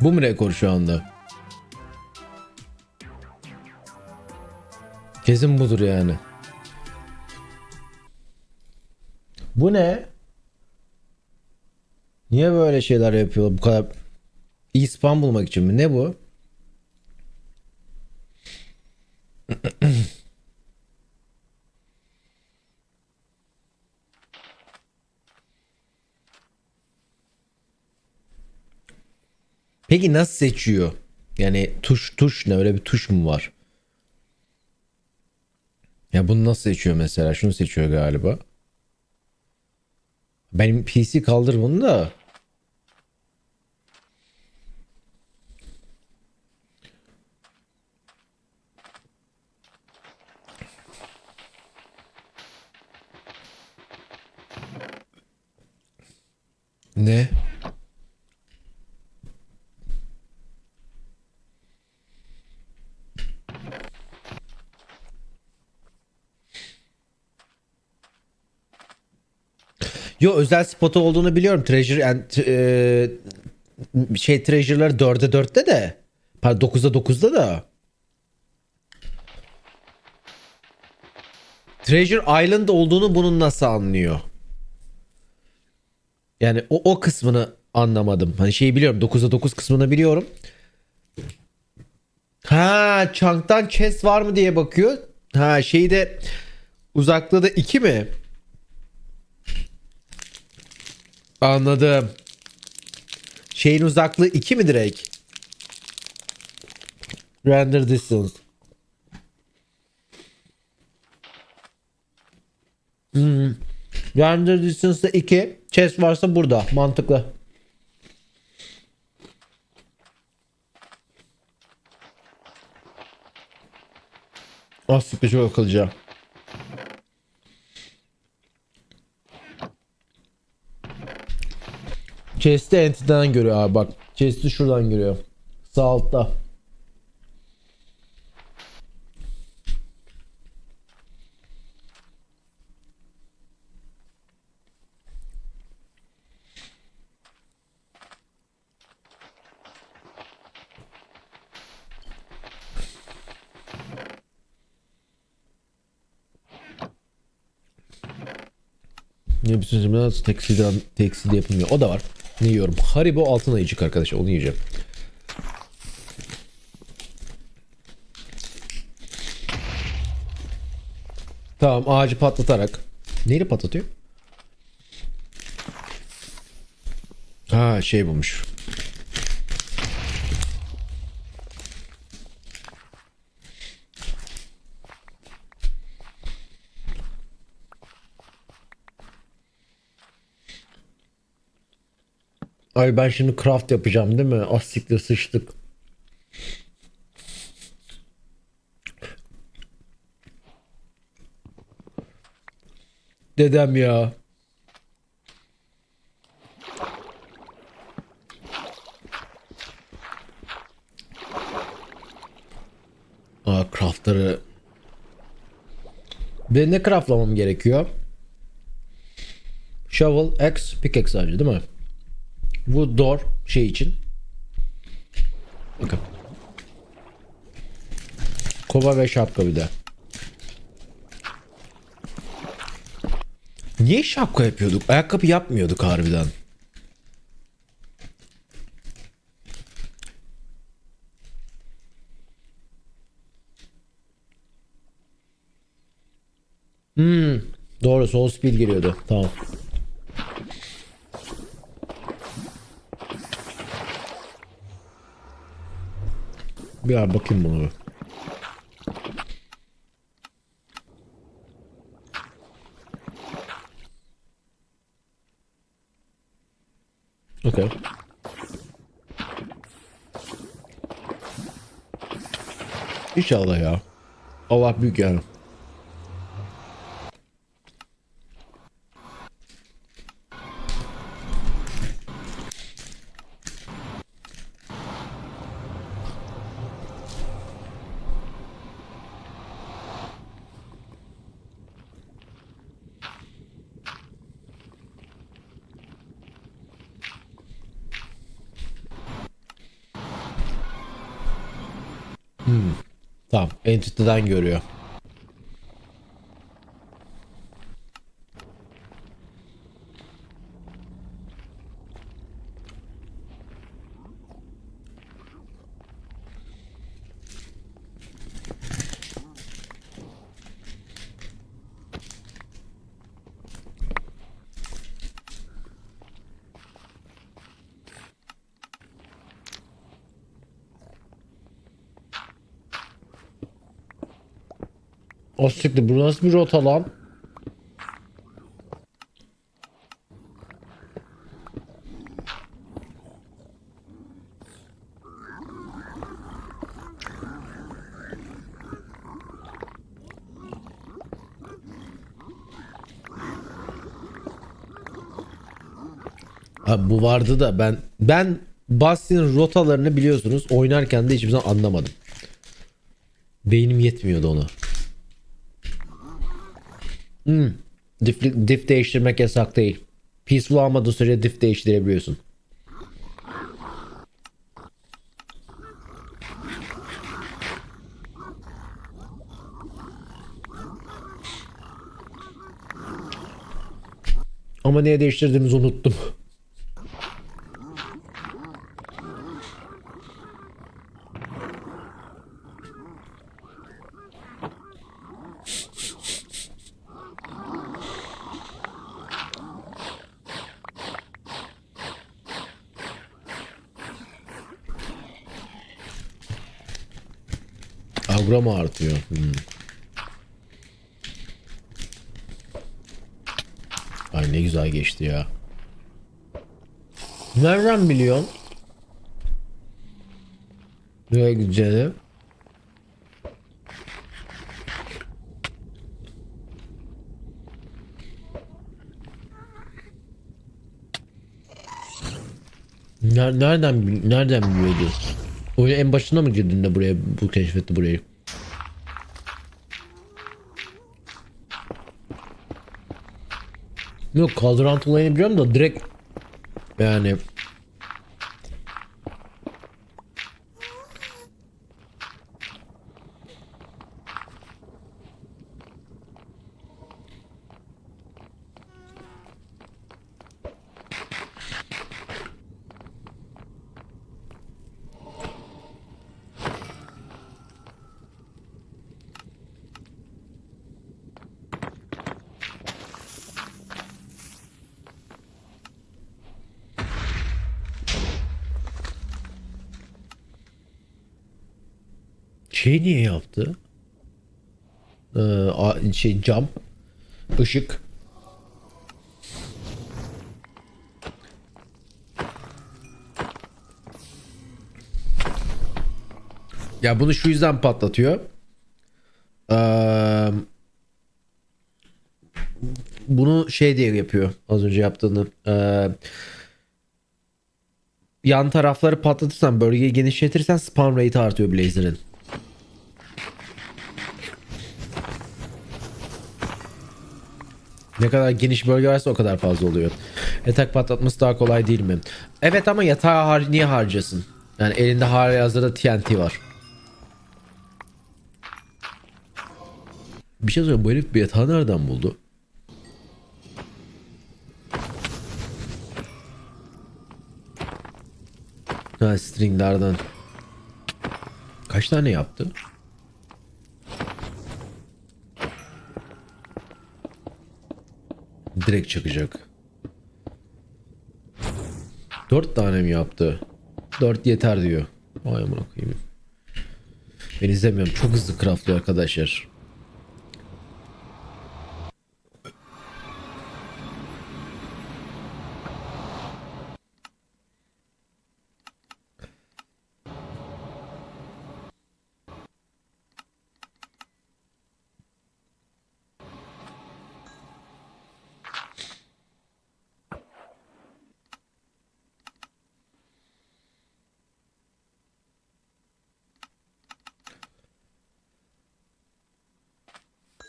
Bu mu rekor şu anda? Kesin budur yani. Bu ne? Niye böyle şeyler yapıyor bu kadar? İyi spam bulmak için mi? Ne bu? Peki nasıl seçiyor? Yani tuş tuş ne öyle bir tuş mu var? Ya bunu nasıl seçiyor mesela? Şunu seçiyor galiba. Benim PC kaldır bunu da. Ne? Yo özel spotu olduğunu biliyorum. Treasure t- e, şey treasure'lar 4'e 4'te de. Pardon 9'da 9'da da. Treasure Island olduğunu bunun nasıl anlıyor? Yani o, o kısmını anlamadım. Hani şeyi biliyorum 9'da 9 kısmını biliyorum. Ha Chunk'tan chest var mı diye bakıyor. Ha şeyde uzaklığı da 2 mi? Anladım. Şeyin uzaklığı 2 mi direkt? Render distance. Hmm. Render distance'da 2. Chest varsa burada. Mantıklı. Ah sıkıcı çok Chest'i Entity'den görüyor abi bak. Chest'i şuradan görüyor. Sağ altta. Ne bütün cümle nasıl tekstil, tekstil yapılmıyor. O da var. Ne yiyorum? Haribo altın ayıcık arkadaşlar. Onu yiyeceğim. Tamam ağacı patlatarak. Neyi patlatıyor? Ha şey bulmuş. Ay ben şimdi craft yapacağım değil mi? Astikle sıçtık. Dedem ya. Aa craftları. Ve ne craftlamam gerekiyor? Shovel, axe, pickaxe sadece değil mi? Wood door şey için. Bakın. Kova ve şapka bir de. Niye şapka yapıyorduk? Ayakkabı yapmıyorduk harbiden. Hmm, doğru soul speed geliyordu. Tamam. Bir ara bakayım bunu bir. Okay. İnşallah ya. Allah büyük yani. Tamam. Entity'den görüyor. O siktir bu nasıl bir rota lan? Ha, bu vardı da ben ben Bastion'ın rotalarını biliyorsunuz oynarken de hiçbir zaman anlamadım. Beynim yetmiyordu ona. Hmm. Diff, diff değiştirmek yasak değil. Peaceful olmadığı sürece diff değiştirebiliyorsun. Ama neye değiştirdiğimizi unuttum. Mu artıyor? Hmm. Ay ne güzel geçti ya. Nereden biliyorsun? Gideceğini? Ner- Nereden nereden biliyordu? Oyun en başında mı girdin de buraya bu keşfetti burayı? Yok kaldırant olayını biliyorum da direkt yani şey niye yaptı? Ee, şey cam, ışık. Ya bunu şu yüzden patlatıyor. Ee, bunu şey diye yapıyor az önce yaptığını. Ee, yan tarafları patlatırsan bölgeyi genişletirsen spawn rate artıyor Blazer'ın. Ne kadar geniş bölge varsa o kadar fazla oluyor. Yatak patlatması daha kolay değil mi? Evet ama yatağı har niye harcasın? Yani elinde hali hazırda TNT var. Bir şey söyleyeyim bu herif bir yatağı nereden buldu? Ha stringlerden. Kaç tane yaptı? Direkt çıkacak. Dört tane mi yaptı? Dört yeter diyor. Vay amına koyayım. Ben izlemiyorum. Çok hızlı craftlıyor arkadaşlar.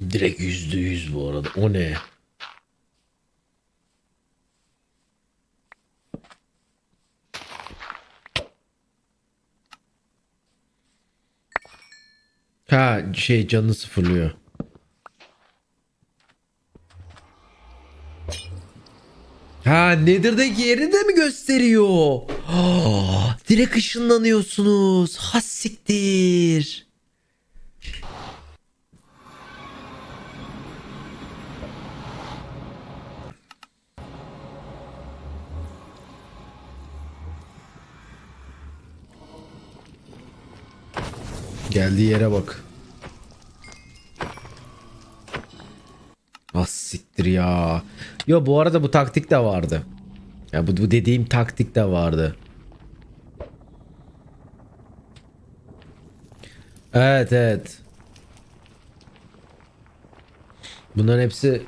Direkt yüzde yüz bu arada. O ne? Ha şey canını sıfırlıyor. Ha Nether'daki yeri de mi gösteriyor? Ah, direkt ışınlanıyorsunuz. Has Geldiği yere bak. Az siktir ya. Yo bu arada bu taktik de vardı. Ya bu, bu dediğim taktik de vardı. Evet evet. Bunların hepsi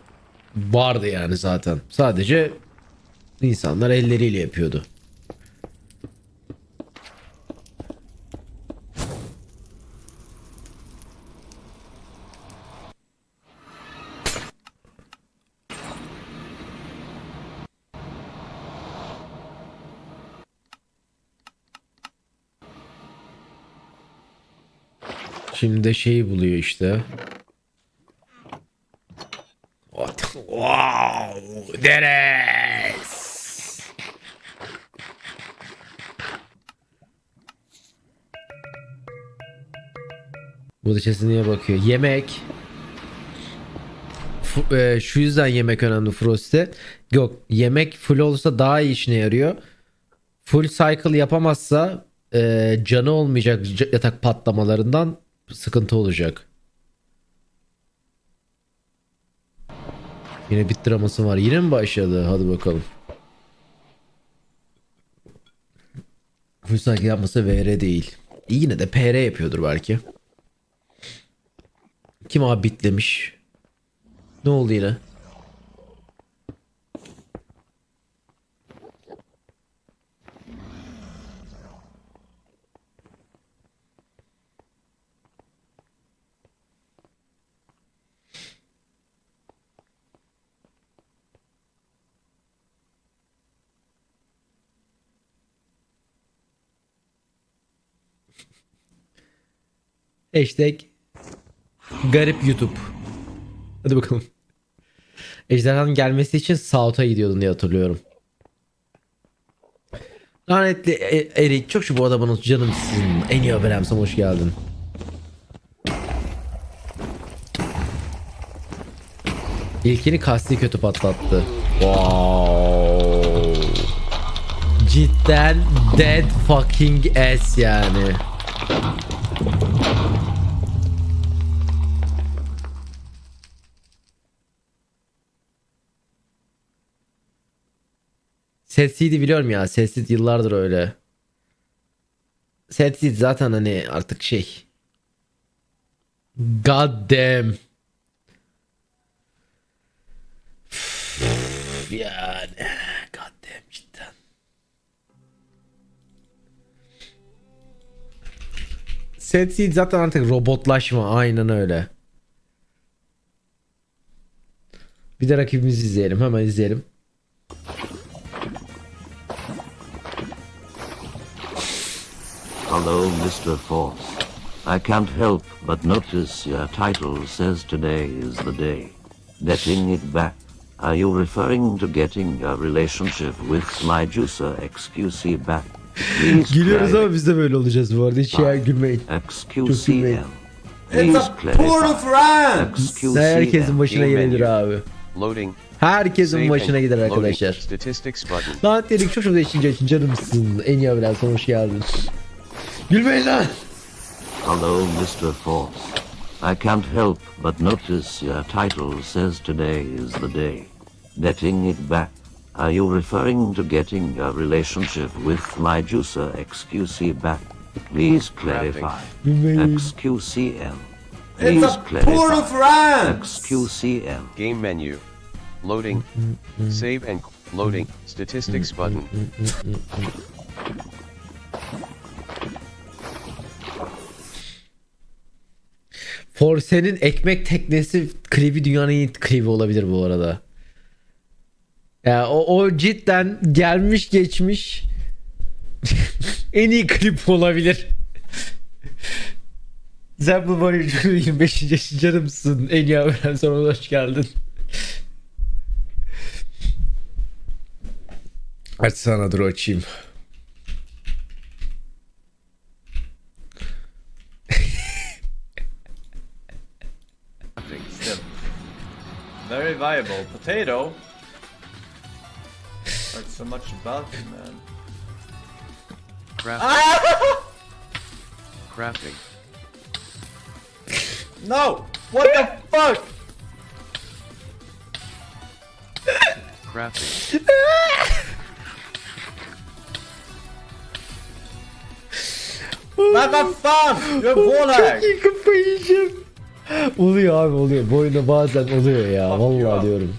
vardı yani zaten. Sadece insanlar elleriyle yapıyordu. Şimdi de şeyi buluyor işte. Wow, Deres. Bu da niye bakıyor? Yemek. Fu- e, şu yüzden yemek önemli Frost'te. Yok yemek full olursa daha iyi işine yarıyor. Full cycle yapamazsa e, canı olmayacak yatak patlamalarından sıkıntı olacak. Yine bit draması var. Yine mi başladı? Hadi bakalım. Cycle yapmasa VR değil. Yine de PR yapıyordur belki. Kim abi bitlemiş? Ne oldu yine? Hashtag garip YouTube. Hadi bakalım. Ejderhanın gelmesi için South'a gidiyordun diye hatırlıyorum. Lanetli E- Erik çok şu bu adamın canımsın. En iyi haberimsem hoş geldin. İlkini kasti kötü patlattı. Wow. Cidden dead fucking ass yani. Setsiydi biliyorum ya. Setsid yıllardır öyle. Setsid zaten hani artık şey. God damn. yani. God cidden. Setsid zaten artık robotlaşma. Aynen öyle. Bir de rakibimizi izleyelim. Hemen izleyelim. Hello, Mr. Force. I can't help but notice your title says today is the day. Getting it back. Are you referring to getting your relationship with my juicer XQC back? Please Gülüyoruz ama biz de böyle olacağız bu arada. Hiç ya gülmeyin. XQCL. It's Please a portal clarify. friends. XQCL. Herkesin başına menu. abi. Loading. Herkesin başına gider arkadaşlar. Statistics button. Lan dedik çok şurada içince için canımsın. En iyi abiler sana hoş geldin. Gülmeyin. Hello, Mr. Force. I can't help but notice your title says today is the day. Getting it back. Are you referring to getting your relationship with my juicer XQC back? Please clarify. XQCL. It's Please a portal clarify. friends. XQCL. Game menu. Loading. Save and loading. Statistics button. Forse'nin ekmek teknesi klibi dünyanın en iyi klibi olabilir bu arada. Ya o, o cidden gelmiş geçmiş en iyi klip olabilir. Bu var 25. yaşıncanımsın. En iyi haberden sonra hoş geldin. Aç sana dur açayım. Very viable. Potato. Heard so much about it, man. Crafting. Crafting. No! What the fuck? Crafting. Lan lan fan! You're Volak! İyi kafayı yiyeceğim. Oluyor abi oluyor. Bu oyunda bazen oluyor ya. Fuck Vallahi you. diyorum.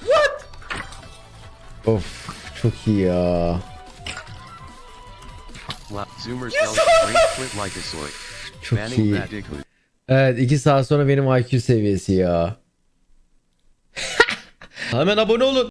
What? Of çok iyi ya. Çok iyi. Evet 2 saat sonra benim IQ seviyesi ya. Hemen abone olun.